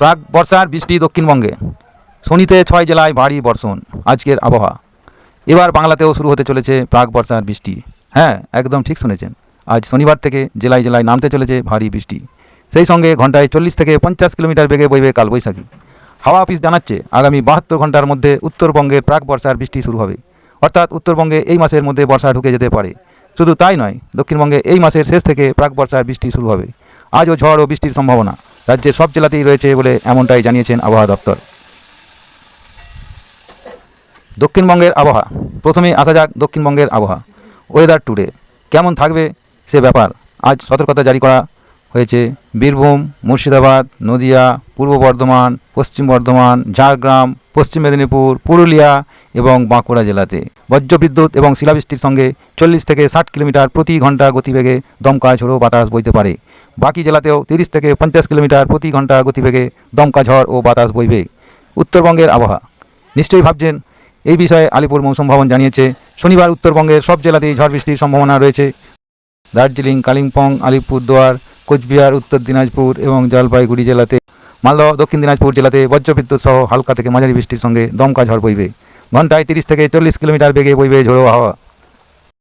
প্রাক বর্ষার বৃষ্টি দক্ষিণবঙ্গে। শনিতে ছয় জেলায় ভারী বর্ষণ, আজকের আবহাওয়া। এবার বাংলাতেও শুরু হতে চলেছে প্রাক বর্ষার বৃষ্টি। হ্যাঁ একদম ঠিক শুনেছেন। আজ শনিবার থেকে জেলায় জেলায় নামতে চলেছে ভারী বৃষ্টি। সেই সঙ্গে ঘন্টায় চল্লিশ থেকে পঞ্চাশ কিলোমিটার বেগে বইবে কালবৈশাখী। হাওয়া অফিস জানাচ্ছে, আগামী বাহাত্তর ঘণ্টার মধ্যে উত্তরবঙ্গের প্রাক বর্ষার বৃষ্টি শুরু হবে। অর্থাৎ উত্তরবঙ্গে এই মাসের মধ্যে বর্ষা ঢুকে যেতে পারে। শুধু তাই নয়, দক্ষিণবঙ্গে এই মাসের শেষ থেকে প্রাক বর্ষার বৃষ্টি শুরু হবে। আজও ঝড় ও বৃষ্টির সম্ভাবনা। রাজ্যের সব জেলাতেই রয়েছে বলে এমনটাই জানিয়েছেন আবহাওয়া দপ্তর। দক্ষিণবঙ্গের আবহাওয়া। প্রথমে আসা যাক দক্ষিণবঙ্গের আবহাওয়া। ওয়েদার টুডে কেমন থাকবে সে ব্যাপার? আজ সতর্কতা জারি করা হয়েছে। বীরভূম, মুর্শিদাবাদ, নদিয়া, পূর্ব বর্ধমান, পশ্চিম বর্ধমান, ঝাড়গ্রাম, পশ্চিম মেদিনীপুর, পুরুলিয়া এবং বাঁকুড়া জেলাতে। বজ্রবিদ্যুৎ এবং শিলাবৃষ্টির সঙ্গে চল্লিশ থেকে ষাট কিলোমিটার প্রতি ঘণ্টা গতিবেগে দমকা ঝোড়ো বাতাস বইতে পারে। বাকি জেলাতেও তিরিশ থেকে পঞ্চাশ কিলোমিটার প্রতি ঘণ্টা গতিবেগে দমকা ঝড় ও বাতাস বইবে। উত্তরবঙ্গের আবহাওয়া। নিশ্চয়ই ভাবছেন, এই বিষয়ে আলিপুর মৌসুম ভবন জানিয়েছে, শনিবার উত্তরবঙ্গের সব জেলাতেই ঝড় বৃষ্টির সম্ভাবনা রয়েছে। দার্জিলিং, কালিম্পং, আলিপুরদুয়ার, কোচবিহার, উত্তর দিনাজপুর এবং জলপাইগুড়ি জেলাতে, মালদহ, দক্ষিণ দিনাজপুর জেলাতে বজ্রবিদ্যুৎ সহ হালকা থেকে মাঝারি বৃষ্টির সঙ্গে দমকা ঝড় বইবে। ঘন্টায় তিরিশ থেকে চল্লিশ কিলোমিটার বেগে বইবে ঝোড়ো হাওয়া